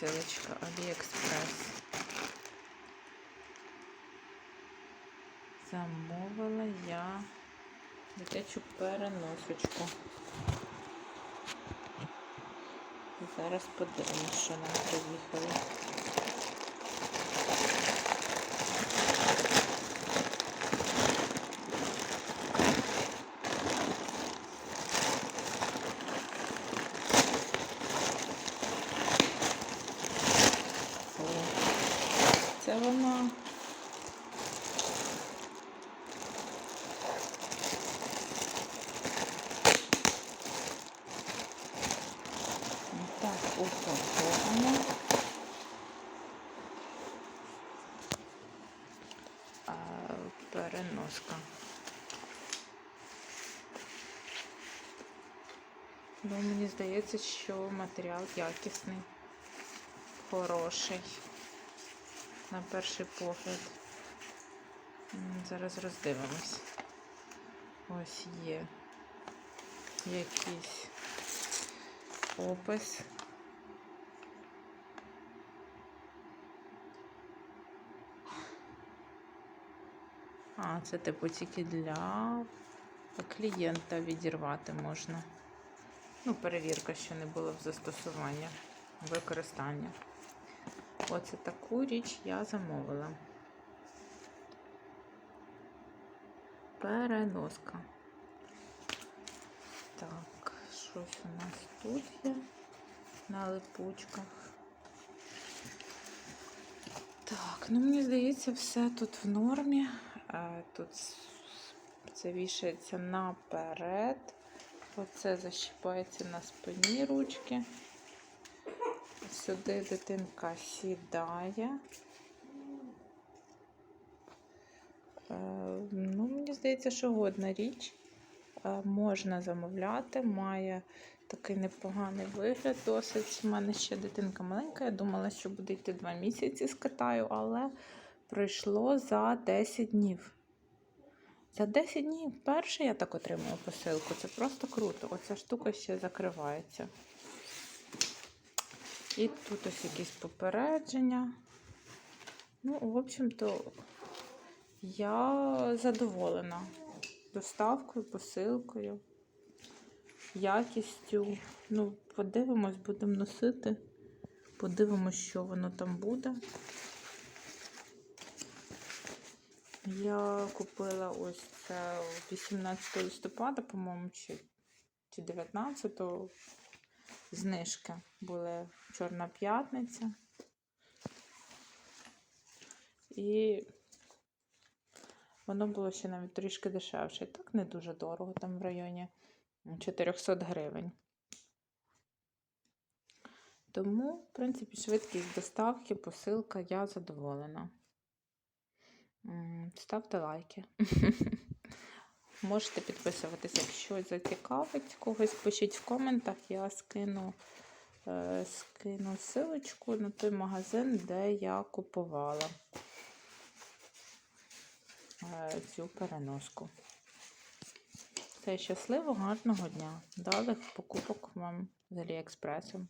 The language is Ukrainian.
посилочка Аліекспрес. Замовила я дитячу переносочку. Зараз подивимось, що нам приїхало. О, Це вона. Так, упаковано. Переноска. Ну, мені здається, що матеріал якісний, хороший. На перший погляд. Зараз роздивимось. Ось є якийсь опис. А, це типу тільки для клієнта відірвати можна. Ну, перевірка, що не було в застосування, використання. Оце таку річ я замовила. Переноска. Так, щось у нас тут є на липучках. Так, ну мені здається, все тут в нормі. Е, Тут це вішається наперед. Оце защіпається на спині ручки. Сюди дитинка сідає. Е, Ну, мені здається, що годна річ. Е, Можна замовляти, має такий непоганий вигляд досить. У мене ще дитинка маленька. Я думала, що буде йти 2 місяці з Китаю, але пройшло за 10 днів. За 10 днів перше я так отримую посилку. Це просто круто. Оця штука ще закривається. І тут ось якісь попередження. Ну, в общем-то, я задоволена доставкою, посилкою, якістю. Ну, подивимось, будемо носити. Подивимось, що воно там буде. Я купила ось це 18 листопада, по-моєму, чи, чи 19 знижки були Чорна п'ятниця. І воно було ще навіть трішки дешевше. Так не дуже дорого, там в районі 400 гривень. Тому, в принципі, швидкість доставки, посилка, я задоволена. Ставте лайки. Можете підписуватися, якщо зацікавить когось, пишіть в коментах, я скину, е, скину ссылочку на той магазин, де я купувала е, цю переноску. Все щасливо, гарного дня. Далих покупок вам з Аліекспресу.